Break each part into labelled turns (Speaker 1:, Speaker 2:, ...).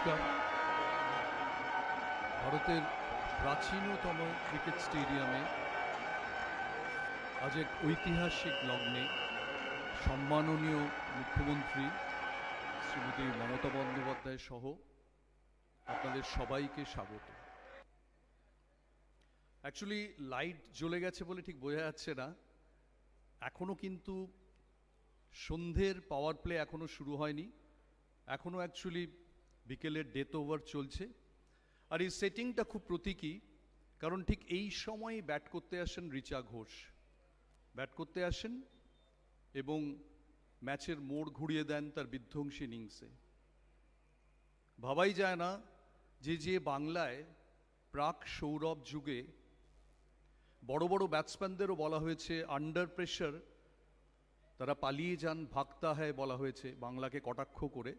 Speaker 1: নমস্কার। ভারতের প্রাচীনতম ক্রিকেট স্টেডিয়ামে আজ এক ঐতিহাসিক লগ্নে সম্মাননীয় মুখ্যমন্ত্রী শ্রীমতী মমতা বন্দ্যোপাধ্যায় সহ আপনাদের সবাইকে স্বাগত। অ্যাকচুয়ালি লাইট জ্বলে গেছে বলে ঠিক বোঝা যাচ্ছে না। এখনও কিন্তু সন্ধ্যের পাওয়ার প্লে এখনও শুরু হয়নি। এখনও অ্যাকচুয়ালি বিকেলের ডেথ ওভার চলছে। আর এই সেটিংটা খুব প্রতীকী, কারণ ঠিক এই সময়ই ব্যাট করতে আসেন রিচা ঘোষ। ব্যাট করতে আসেন এবং ম্যাচের মোড় ঘুরিয়ে দেন তার বিধ্বংসী ইনিংসে ভাবাই যায় না যে যে বাংলায় প্রাক সৌরভ যুগে বড় বড় ব্যাটসম্যানদেরও বলা হয়েছে আন্ডার প্রেশার তারা পালিয়ে যান ভাগতা হয় বলা হয়েছে বাংলাকে কটাক্ষ করে।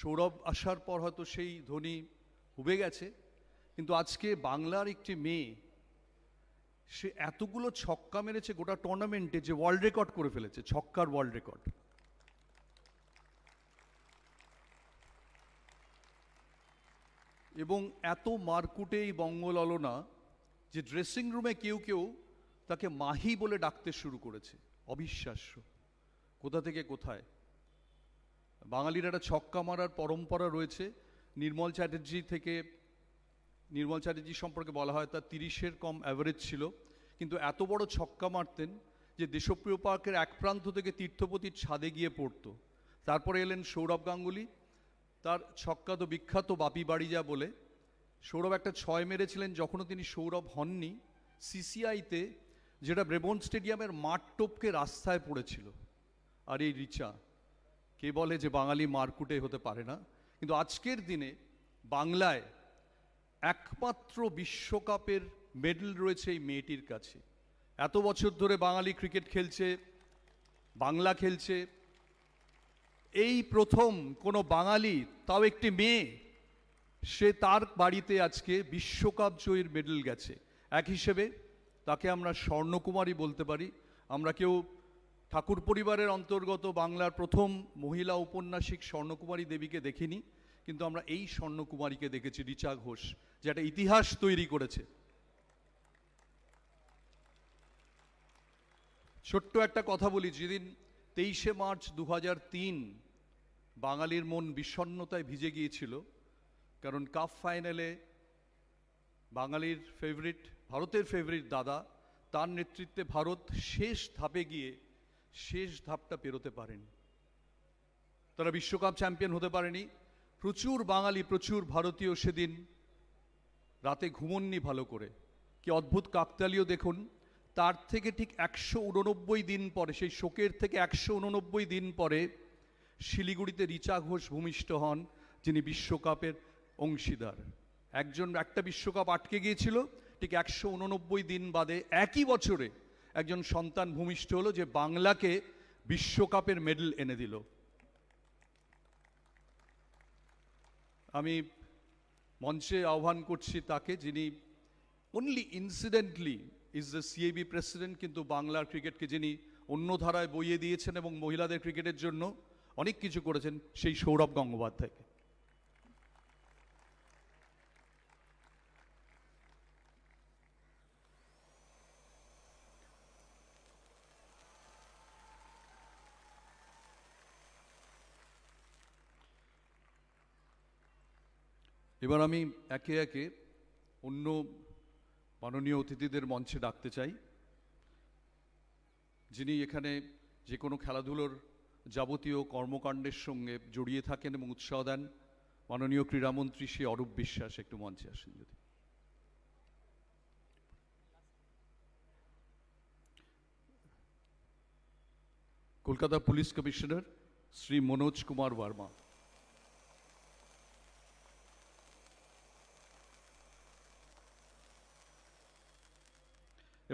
Speaker 1: সৌরভ আসার পর হয়তো সেই ধ্বনি উবে গেছে, কিন্তু আজকে বাংলার একটি মেয়ে, সে এতগুলো ছক্কা মেরেছে গোটা টুর্নামেন্টে যে ওয়ার্ল্ড রেকর্ড করে ফেলেছে, ছক্কার ওয়ার্ল্ড রেকর্ড এবং এত মারকুটে এই বঙ্গললনা যে ড্রেসিং রুমে কেউ কেউ তাকে মাহি বলে ডাকতে শুরু করেছে, অবিশ্বাস্য। কোথা থেকে কোথায়? বাঙালির একটা ছক্কা মারার পরম্পরা রয়েছে। নির্মল চ্যাটার্জি থেকে, নির্মল চ্যাটার্জি সম্পর্কে বলা হয়, তার তিরিশের কম অ্যাভারেজ ছিল। কিন্তু এত বড় ছক্কা মারতেন যে দেশপ্রিয় পার্কের এক প্রান্ত থেকে তীর্থপতির ছাদে গিয়ে পড়তো। তারপরে এলেন সৌরভ গাঙ্গুলি। তার ছক্কা তো বিখ্যাত বাপি বাড়িজা বলে। সৌরভ একটা ছয় মেরেছিলেন যখনও তিনি সৌরভ হননি। সিসিআইতে যেটা ব্রেবন স্টেডিয়ামের মাঠ টপকে রাস্তায় পড়েছিল। আর এই রিচা কে বলে যে বাঙালি মারকুটে হতে পারে না? কিন্তু আজকের দিনে বাংলায় একমাত্র বিশ্বকাপের মেডেল রয়েছে এই মেয়েটির কাছে। এত বছর ধরে বাঙালি ক্রিকেট খেলছে, বাংলা খেলছে। এই প্রথম কোনো বাঙালি, তাও একটি মেয়ে, সে তার বাড়িতে আজকে বিশ্বকাপ জয়ীর মেডেল গেছে। এক হিসেবে তাকে আমরা স্বর্ণকুমারী বলতে পারি। আমরা কেউ ঠাকুর পরিবারের অন্তর্গত বাংলার প্রথম মহিলা ঔপন্যাসিক স্বর্ণকুমারী দেবীকে দেখিনি, কিন্তু আমরা এই স্বর্ণকুমারীকে দেখেছি, রিচা ঘোষ, যে একটা ইতিহাস তৈরি করেছে। ছোট্ট একটা কথা বলি, যেদিন তেইশে মার্চ দু বাঙালির মন বিষণ্ণতায় ভিজে গিয়েছিল, কারণ কাপ ফাইনালে বাঙালির ফেভারিট ভারতের ফেভারিট দাদা, তার নেতৃত্বে ভারত শেষ ধাপে গিয়ে শেষ ধাপটা পেরোতে পারেন। তারা বিশ্বকাপ চ্যাম্পিয়ন হতে পারেনি। প্রচুর বাঙালি, প্রচুর ভারতীয় সেদিন রাতে ঘুমননি ভালো করে। কি অদ্ভুত কাকতালীয় দেখুন। তার থেকে ঠিক একশো উননব্বই দিন পরে, সেই শোকের থেকে একশো উননব্বই দিন পরে শিলিগুড়িতে রিচা ঘোষ ভূমিষ্ঠ হন, যিনি বিশ্বকাপের অংশীদার। একজন, একটা বিশ্বকাপ আটকে গিয়েছিল, ঠিক একশো উননব্বই দিন বাদে একই বছরে একজন সন্তান ভূমিষ্ঠ হলো যে বাংলাকে বিশ্বকাপের মেডেল এনে দিল। আমি মঞ্চে আহ্বান করছি তাকে যিনি only incidentally is the CAB president কিন্তু বাংলার ক্রিকেটকে যিনি অন্য ধারায় বইয়ে দিয়েছেন এবং মহিলাদের ক্রিকেটের জন্য অনেক কিছু করেছেন, সেই সৌরভ গঙ্গোপাধ্যায়কে। এবার আমি একে একে অন্য মাননীয় অতিথিদের মঞ্চে ডাকতে চাই, যিনি এখানে যে কোনো খেলাধুলোর যাবতীয় কর্মকাণ্ডের সঙ্গে জড়িয়ে থাকেন এবং উৎসাহ দেন। মাননীয় ক্রীড়ামন্ত্রী শ্রী অরূপ বিশ্বাস, একটু মঞ্চে আসেন যদি। Kolkata police commissioner Shri Manoj Kumar Verma.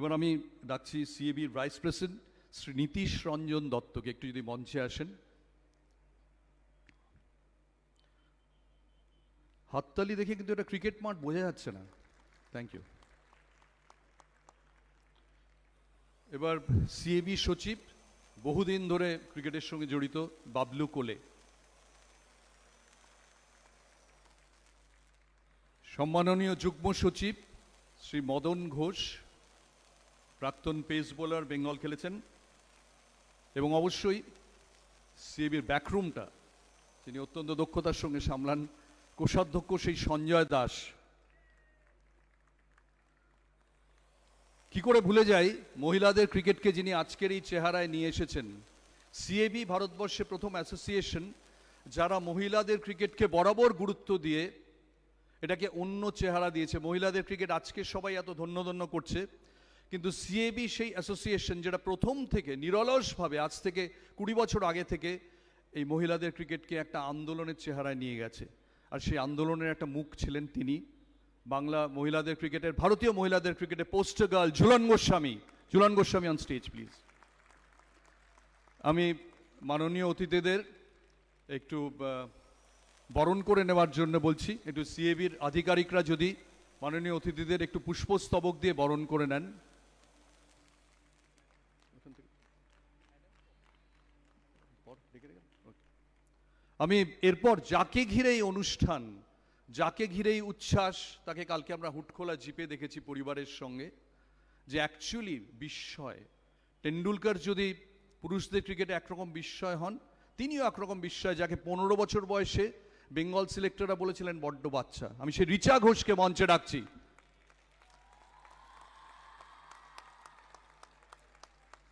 Speaker 1: এবার আমি ডাকছি সিএবির ভাইস প্রেসিডেন্ট শ্রী নীতিশ রঞ্জন দত্তকে, একটু যদি মঞ্চে আসেন। হাততালি দেখে কিন্তু এটা ক্রিকেট মাঠ বোঝা যাচ্ছে না। থ্যাংক ইউ এবার সিএবি সচিব, বহুদিন ধরে ক্রিকেটের সঙ্গে জড়িত, বাবলু কোলে। সম্মাননীয় যুগ্ম সচিব শ্রী মদন ঘোষ প্রাক্তন পেস বোলার বেঙ্গল খেলেছেন। এবং অবশ্যই সিএবির ব্যাকরুমটা তিনি অত্যন্ত দক্ষতার সঙ্গে সামলান, কোষাধ্যক্ষ সেই সঞ্জয় দাস। কি করে ভুলে যাই, মহিলাদের ক্রিকেটকে যিনি আজকের এই চেহারায় নিয়ে এসেছেন, সিএবি ভারতবর্ষে প্রথম অ্যাসোসিয়েশন যারা মহিলাদের ক্রিকেটকে বরাবর গুরুত্ব দিয়ে এটাকে অন্য চেহারা দিয়েছে। মহিলাদের ক্রিকেট আজকে সবাই এত ধন্য ধন্য করছে। কিন্তু সিএবি সেই অ্যাসোসিয়েশন যেটা প্রথম থেকে, নিরলসভাবে আজ থেকে কুড়ি বছর আগে থেকে এই মহিলাদের ক্রিকেটকে একটা আন্দোলনের চেহারায় নিয়ে গেছে। আর সেই আন্দোলনের একটা মুখ ছিলেন তিনি। বাংলা মহিলাদের ক্রিকেটের, ভারতীয় মহিলাদের ক্রিকেটের poster girl Jhulan Goswami. Jhulan Goswami on stage please আমি মাননীয় অতিথিদের একটু বরণ করে নেওয়ার জন্য বলছি। একটু সিএবির আধিকারিকরা যদি মাননীয় অতিথিদের একটু পুষ্পস্তবক দিয়ে বরণ করে নেন। আমি এরপর যাকে ঘিরে অনুষ্ঠান, যাকে ঘিরে এই উচ্ছ্বাস, তাকে কালকে আমরা হুটখোলা জিপে দেখেছি পরিবারের সঙ্গে, যে অ্যাকচুয়ালি বিস্ময়। টেন্ডুলকার যদি পুরুষদের ক্রিকেটে একরকম বিস্ময় হন, তিনিও একরকম বিস্ময়, যাকে পনেরো বছর বয়সে বেঙ্গল সিলেক্টররা বলেছিলেন বড্ড বাচ্চা। আমি সেই রিচা ঘোষকে মঞ্চে ডাকছি।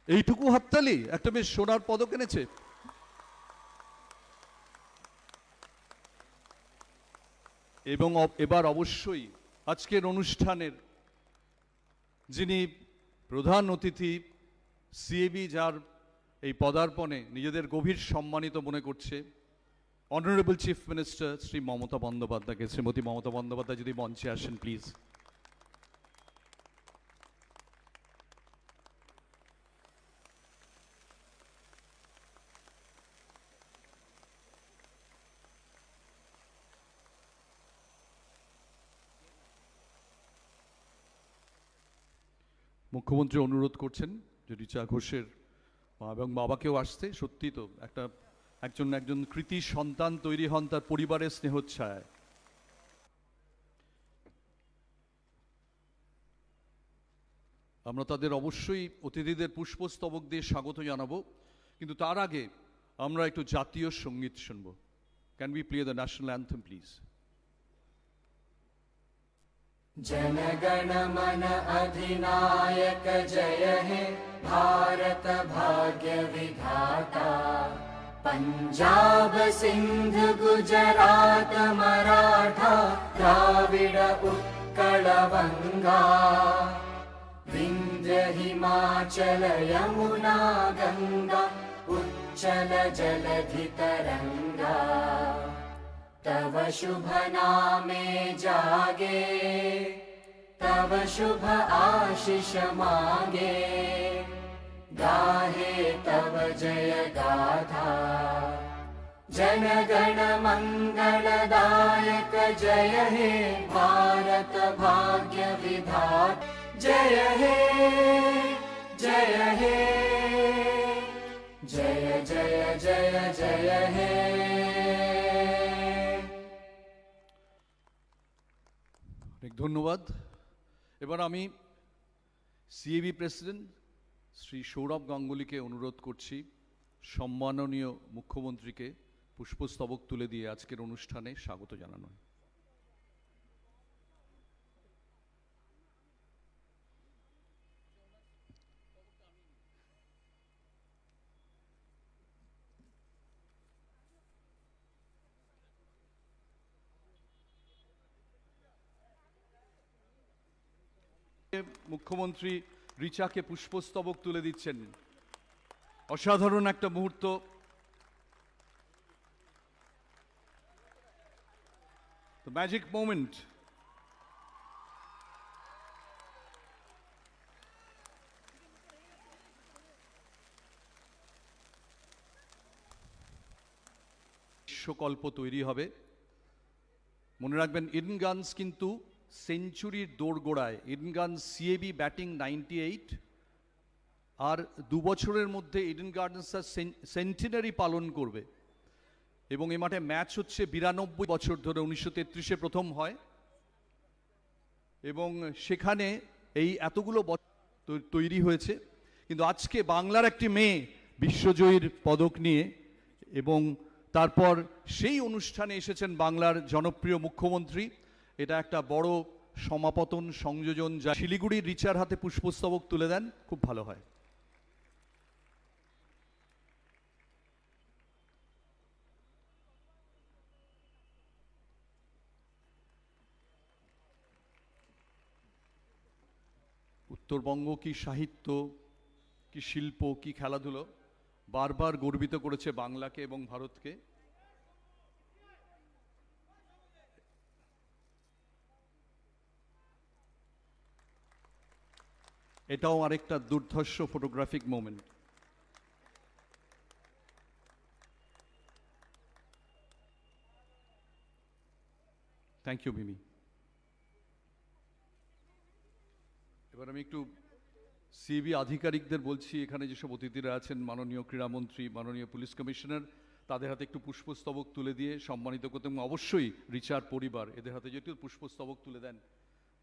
Speaker 1: এইটুকু হাততালি, একটা বেশ সোনার পদক এনেছে। এবং এবার অবশ্যই আজকের অনুষ্ঠানের যিনি প্রধান অতিথি সিএবি যার এই পদার্পণে নিজেদের গভীর সম্মানিত মনে করছে honourable chief minister Shri Mamata বন্দ্যোপাধ্যায়কে। শ্রীমতী মমতা বন্দ্যোপাধ্যায়, যদি মঞ্চে আসেন প্লিজ মুখ্যমন্ত্রী অনুরোধ করছেন যে রিচা ঘোষের মা এবং বাবাকেও আসতে। সত্যি তো, একটা একজন একজন কৃতি সন্তান তৈরি হন তার পরিবারের স্নেহচ্ছায়। আমরা তাদের অবশ্যই অতিথিদের পুষ্পস্তবক দিয়ে স্বাগত জানাব, কিন্তু তার আগে আমরা একটু জাতীয় সংগীত শুনব। Can be play the national anthem please
Speaker 2: जनगण मन अधिनायक जय हे भारत भाग्य विधाता। पञ्जाब सिन्ध गुजरात मराठा द्राविड उत्कल वङ्गा विन्ध्य हिमाचल यमुना गङ्गा उच्चल जलधितरङ्गा तव शुभ नामे जागे, तव शुभ आशिष मागे। गाहे तव जय गाथा जनगण मङ्गलदायक जय हे भारत भाग्य विधात। जय हे जय हे, जय जय जय जय हे।
Speaker 1: অনেক ধন্যবাদ। এবার আমি সিএবি প্রেসিডেন্ট শ্রী সৌরভ গাঙ্গুলিকে অনুরোধ করছি, সম্মাননীয় মুখ্যমন্ত্রীকে পুষ্পস্তবক তুলে দিয়ে আজকের অনুষ্ঠানে স্বাগত জানানো মুখ্যমন্ত্রী রিচাকে পুষ্পস্তবক তুলে দিচ্ছেন। অসাধারণ একটা মুহূর্ত। Magic moment. বিশ্বকল্প তৈরি হবে। মনে রাখবেন ইডেন গানস কিন্তু সেঞ্চুরির দোরগোড়ায় Eden Gardens CAB batting ninety eight, আর দু বছরের মধ্যে ইডেন গার্ডেন্স তার সেন্টিনারি পালন করবে। এবং এ মাঠে ম্যাচ হচ্ছে বিরানব্বই বছর ধরে, উনিশশো তেত্রিশে প্রথম হয়। এবং সেখানে এই এতগুলো তৈরি হয়েছে। কিন্তু আজকে বাংলার একটি মেয়ে বিশ্বজয়ীর পদক নিয়ে এবং তারপর সেই অনুষ্ঠানে এসেছেন বাংলার জনপ্রিয় মুখ্যমন্ত্রী এটা একটা বড় সমাপতন সংযোজন যা শিলিগুড়ির রিচার হাতে পুষ্পস্তবক তুলে দেন, খুব ভালো হয়। উত্তরবঙ্গ কি সাহিত্য, কি শিল্প, কি খেলাধুলো, বারবার গর্বিত করেছে বাংলাকে এবং ভারতকে। এটাও আরেকটা দুর্ধর্ষ photographic moment thank you Mimi এবার আমি একটু সিবি আধিকারিকদের বলছি, এখানে যেসব অতিথিরা আছেন, মাননীয় ক্রীড়ামন্ত্রী মাননীয় পুলিশ কমিশনার, তাদের হাতে একটু পুষ্পস্তবক তুলে দিয়ে সম্মানিত করতে এবং অবশ্যই রিচার পরিবার, এদের হাতে একটু পুষ্পস্তবক তুলে দেন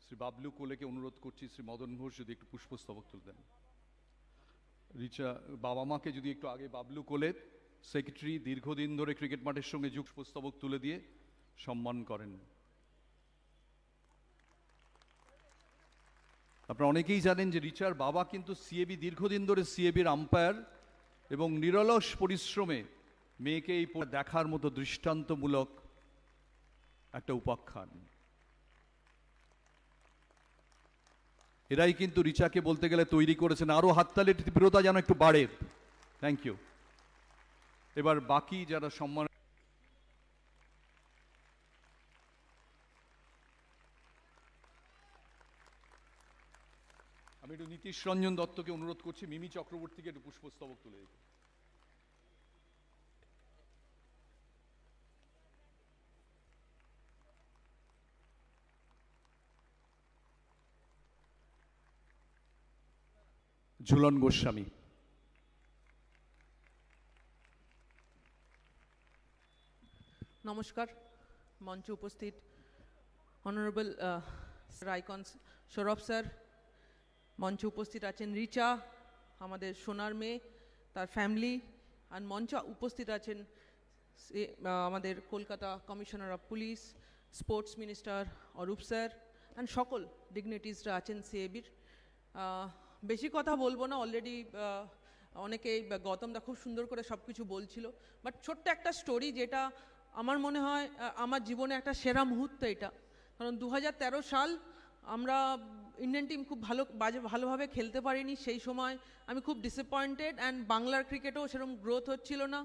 Speaker 1: শ্রী বাবলু কোলেকে অনুরোধ করছি, শ্রী মদন ঘোষ যদি একটু পুষ্পস্তবক তুলে রিচা, বাবা মাকে যদি একটু আগে বাবলু কোলে সেক্রেটারি দীর্ঘদিন ধরে ক্রিকেট মাঠের সঙ্গে যুগ পুষ্পস্তবক তুলে দিয়ে সম্মান করেন। আপনারা অনেকেই জানেন যে রিচার বাবা কিন্তু সিএবি দীর্ঘদিন ধরে সিএবির আম্পায়ার এবং নিরলস পরিশ্রমে মেয়েকে এই দেখার মতো দৃষ্টান্তমূলক একটা উপাখ্যান। এরাই কিন্তু রিচাকে বলতে গেলে তৈরি করেছেন, আরও হাততালি তীব্রতা যেন একটু বাড়ে। থ্যাংক ইউ এবার বাকি যারা সম্মান আমি একটু নীতিশ রঞ্জন দত্তকে অনুরোধ করছি, মিমি চক্রবর্তীকে একটু পুষ্পস্তবক তুলে দিতে। ঝুলন গোস্বামী।
Speaker 3: নমস্কার, মঞ্চে উপস্থিত অনারেবল আইকন সৌরভ স্যার। মঞ্চে উপস্থিত আছেন রিচা, আমাদের সোনার মেয়ে, তার ফ্যামিলি আর মঞ্চে উপস্থিত আছেন আমাদের Kolkata commissioner of police sports minister Arup sir and সকল ডিগনিটিসরা আছেন সিএবির বেশি কথা বলব না অলরেডি অনেকেই গৌতমদা খুব সুন্দর করে সব কিছু বলছিল। বাট ছোট্ট একটা স্টোরি যেটা আমার মনে হয় আমার জীবনে একটা সেরা মুহূর্ত এটা। কারণ দু হাজার তেরো সাল আমরা ইন্ডিয়ান টিম খুব ভালো, বাজে, ভালোভাবে খেলতে পারিনি। সেই সময় আমি খুব ডিসঅ্যাপয়েন্টেড অ্যান্ড বাংলার ক্রিকেটেও সেরকম গ্রোথ হচ্ছিল না।